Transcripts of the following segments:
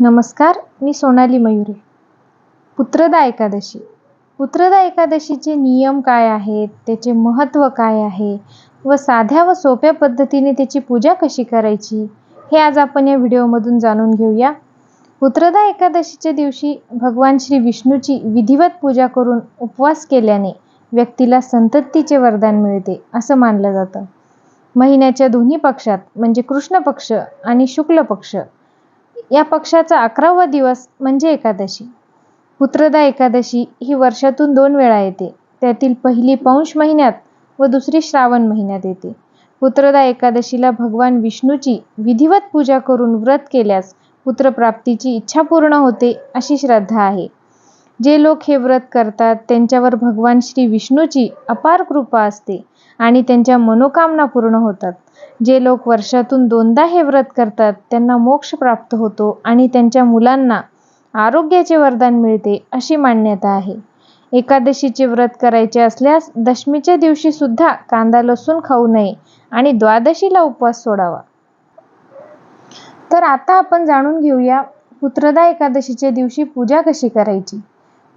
नमस्कार मी सोनाली मयुरे. पुत्रदा एकादशी. पुत्रदा एकादशीचे नियम काय आहेत? त्याचे महत्त्व काय आहे? व साध्या व सोप्या पद्धतीने त्याची पूजा कशी करायची? हे आज आपण या व्हिडिओमधून जाणून घेऊया. पुत्रदा एकादशीच्या दिवशी भगवान श्री विष्णूची विधिवत पूजा करून उपवास केल्याने व्यक्तीला संततीचे वरदान मिळते असं मानलं जातं. महिन्याच्या दोन्ही पक्षात म्हणजे कृष्ण पक्ष आणि शुक्ल पक्ष या पक्षाचा अकरावा दिवस म्हणजे एकादशी. पुत्रदा एकादशी ही वर्षातून दोन वेळा येते. त्यातील पहिली पौष महिन्यात व दुसरी श्रावण महिन्यात येते. पुत्रदा एकादशीला भगवान विष्णूची विधिवत पूजा करून व्रत केल्यास पुत्रप्राप्तीची इच्छा पूर्ण होते अशी श्रद्धा आहे. जे लोक हे व्रत करतात त्यांच्यावर भगवान श्री विष्णूची अपार कृपा असते. आणि त्यांच्या मनोकामना पूर्ण होतात. जे लोक वर्षातून दोनदा हे व्रत करतात त्यांना मोक्ष प्राप्त होतो आणि त्यांच्या मुलांना आरोग्याचे वरदान मिळते अशी मान्यता आहे. एकादशीचे व्रत करायचे असल्यास दशमीच्या दिवशी सुद्धा कांदा लसूण खाऊ नये आणि द्वादशीला उपवास सोडावा. तर आता आपण जाणून घेऊया पुत्रदा एकादशीच्या दिवशी पूजा कशी करायची?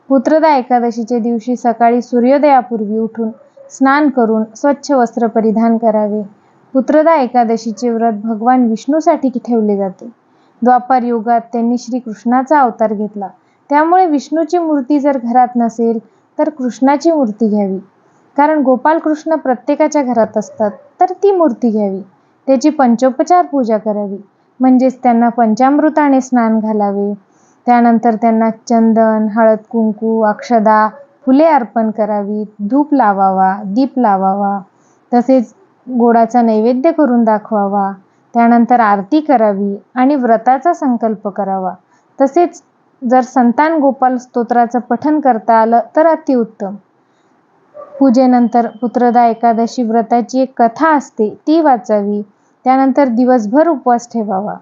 पुत्रदा एकादशीच्या दिवशी सकाळी सूर्योदयापूर्वी उठून स्नान करून स्वच्छ वस्त्र परिधान करावे. पुत्रदा एकादशीचे व्रत भगवान विष्णूसाठी ठेवले जाते. द्वापार युगात त्यांनी श्रीकृष्णाचा अवतार घेतला. त्यामुळे विष्णूची मूर्ती जर घरात नसेल तर कृष्णाची मूर्ती घ्यावी. कारण गोपालकृष्ण प्रत्येकाच्या घरात असतात तर ती मूर्ती घ्यावी. त्याची पंचोपचार पूजा करावी. म्हणजेच त्यांना पंचामृताने स्नान घालावे. त्यानंतर त्यांना चंदन हळद कुंकू अक्षदा फुले अर्पण करावीत धूप लावावा दीप लावावा तसेच गोडाचा नैवेद्य करून दाखवावा त्यानंतर आरती करावी आणि व्रताचा संकल्प करावा. तसेच जर संतान गोपाल स्तोत्राचं पठन करता आलं तर अतिउत्तम. पूजेनंतर पुत्रदा एकादशी व्रताची एक कथा असते ती वाचावी. त्यानंतर दिवसभर उपवास ठेवावा.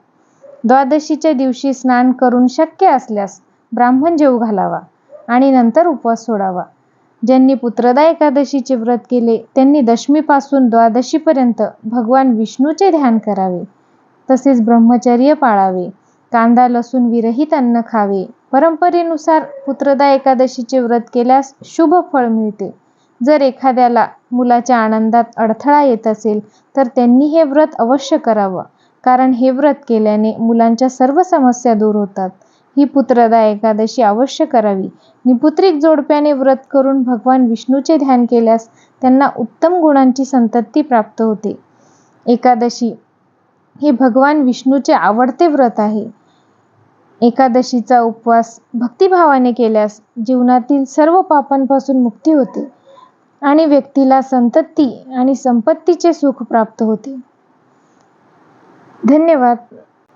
द्वादशीच्या दिवशी स्नान करून शक्य असल्यास ब्राह्मण जेव घालावा. आणि नंतर उपवास सोडावा. ज्यांनी पुत्रदा एकादशीचे व्रत केले त्यांनी दशमीपासून द्वादशीपर्यंत भगवान विष्णूचे ध्यान करावे. तसेच ब्रह्मचर्य पाळावे. कांदा लसूण विरहित अन्न खावे. परंपरेनुसार पुत्रदा एकादशीचे व्रत केल्यास शुभ फळ मिळते. जर एखाद्याला मुलाच्या आनंदात अडथळा येत असेल तर त्यांनी हे व्रत अवश्य करावं. कारण हे व्रत केल्याने मुलांच्या सर्व समस्या दूर होतात. ही पुत्रदा एकादशी अवश्य करावी. निपुत्रिक जोडप्याने व्रत करून भगवान विष्णूचे ध्यान केल्यास त्यांना उत्तम गुणांची संतती प्राप्त होते. एकादशी हे भगवान विष्णूचे आवडते व्रत आहे. एकादशीचा उपवास भक्तिभावाने केल्यास जीवनातील सर्व पापांपासून मुक्ती होते आणि व्यक्तीला संतती आणि संपत्तीचे सुख प्राप्त होते. धन्यवाद.